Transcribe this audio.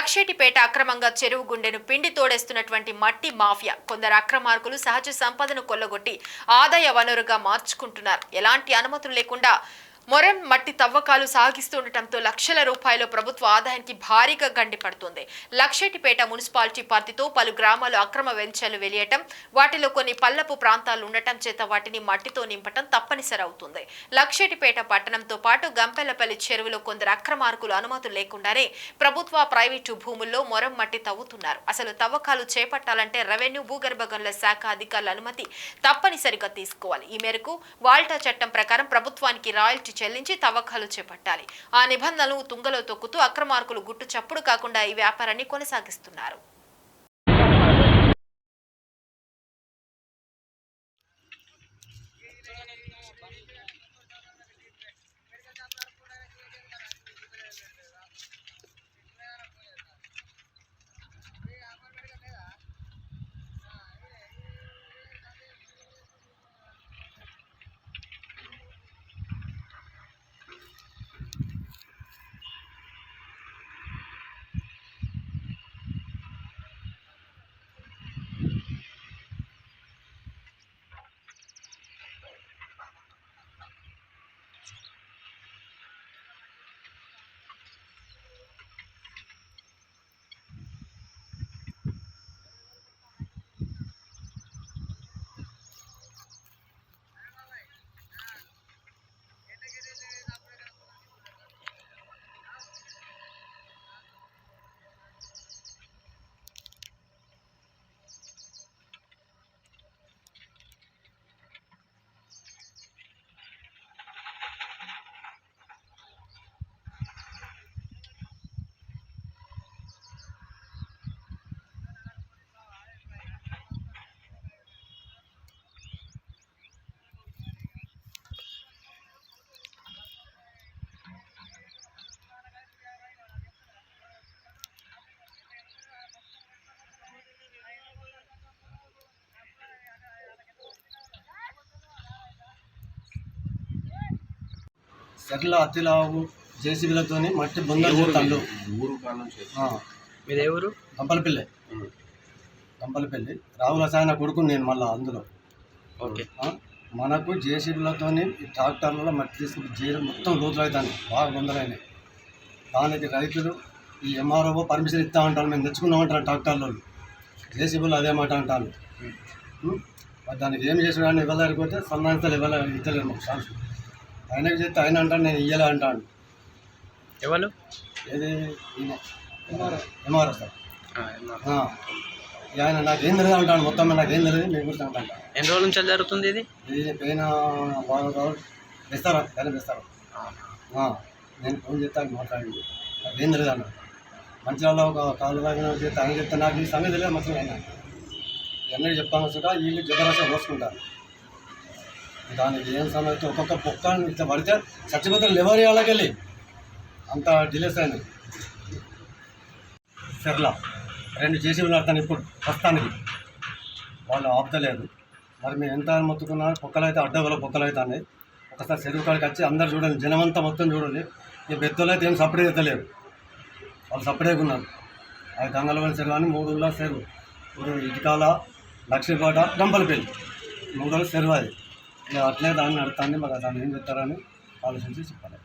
లక్షేటిపేట అక్రమంగా చెరువు గుండెను పిండి తోడేస్తున్నటువంటి మట్టి మాఫియా. కొందరు అక్రమార్కులు సహజ సంపదను కొల్లగొట్టి ఆదాయ వనరుగా మార్చుకుంటున్నారు. ఎలాంటి అనుమతులు లేకుండా మొరం మట్టి తవ్వకాలు సాగిస్తుండటంతో లక్షల రూపాయల ప్రభుత్వ ఆదాయానికి భారీగా గండిపడుతుంది లక్షటిపేట మున్సిపాలిటీ పరిధితో పలు గ్రామాలు అక్రమ వెంచర్లు వెలియటం వాటిలో కొన్ని పల్లపు ప్రాంతాలు ఉండటం చేత వాటిని మట్టితో నింపటం తప్పనిసరి అవుతుంది లక్షటిపేట పట్టణంతో పాటు గంపెలపల్లి చెరువులో కొందరు అక్రమార్కులు అనుమతులు లేకుండానే ప్రభుత్వ ప్రైవేటు భూముల్లో మొరం మట్టి తవ్వుతున్నారు. అసలు తవ్వకాలు చేపట్టాలంటే రెవెన్యూ భూగర్భ గనుల శాఖ అధికారుల అనుమతి తప్పనిసరిగా తీసుకోవాలి. ఈ మేరకు వాల్టా చట్టం ప్రకారం ప్రభుత్వానికి రాయల్టీ చెల్లించి తవ్వకాలు చేపట్టాలి. ఆ నిబంధనలు తుంగలో తొక్కుతూ అక్రమార్కులు గుట్టు చప్పుడు కాకుండా ఈ వ్యాపారాన్ని కొనసాగిస్తున్నారు. సెర్ల అతిలావు జేసీబీలతోని మట్టి బొందలు చేస్తాడు. ఊరు మీది ఎవరు గంపలపల్లి గంపలపల్లి రావుల సాయన కొడుకు నేను మళ్ళీ అందులో. ఓకే. మనకు జేసీబీలతోని ఈ ట్రాక్టర్లలో మట్టి తీసుకుని జీరం మొత్తం లోతులు అవుతాయి బాగా బొందలైనాయి దానికి రైతులు ఈ ఎంఆర్ఓ పర్మిషన్ ఇస్తా ఉంటారు మేము తెచ్చుకున్నామంటారు ట్రాక్టర్లో జేసీబీలు అదే మాట అంటాను? మరి దానికి ఏం చేసాడు అని ఇవ్వలేకపోతే సన్నాహితలు ఇవ్వలే ఇవ్వలేరు మాకు ఛాన్స్ ఆయనకి చెప్తే ఆయన అంటాను నేను ఇయ్యలే అంటాను ఎవరు? ఏది? ఎంఆర్ఓ సార్ ఆయన నాకు ఏం తెలియదు అంటాను మొత్తం నాకు ఏం తెలియదు నేను గురించి అంటాను. ఎన్ని రోజుల నుంచి జరుగుతుంది ఇది? ఇది పైన రోజులు. ఇస్తారా ఆ, నేను ఫోన్ చేస్తాను మాట్లాడింది నాకు ఏం తెలియదు అన్న మంచిర్యాలలో ఒక కాలు తాగిన చేస్తే ఆయన చెప్తే నాకు ఈ సంగతి తెలియదు మంచిగా ఆయన. ఎన్నడూ చెప్తాను చూడ వీళ్ళు జబరదస్త్ పోసుకుంటారు దానికి ఏం సమయం ఒక్కొక్క పొక్క ఇంత పడితే చచ్చిపోతే లెవరీ వాళ్ళకెళ్ళి అంత డిలేస్ అయింది. సర్లా రెండు చేసి వెళ్తాను ఇప్పుడు ప్రస్తుతానికి. వాళ్ళు ఆపుతలేదు. మరి మేము ఎంత మొత్తుకున్నా పొక్కలు అయితే అడ్డగల పొక్కలు అయితే ఒకసారి చెరువు కాడికి వచ్చి అందరు చూడండి జనమంతా మొత్తం చూడండి. ఈ బెత్తలు అయితే ఏం సపరేట్ అవుతలేరు వాళ్ళు సపరేట్ ఉన్నారు. అది గంగలవని చెరువు అని మూడు చెరువు. ఇప్పుడు ఇటుకాల లక్ష్మీపాట గంపలపల్లి. మూడు చెరువు అది. అట్లే దాన్ని నడుతుంది మరి దాన్ని ఏం చెప్తారని ఆలోచించి చెప్పాలి.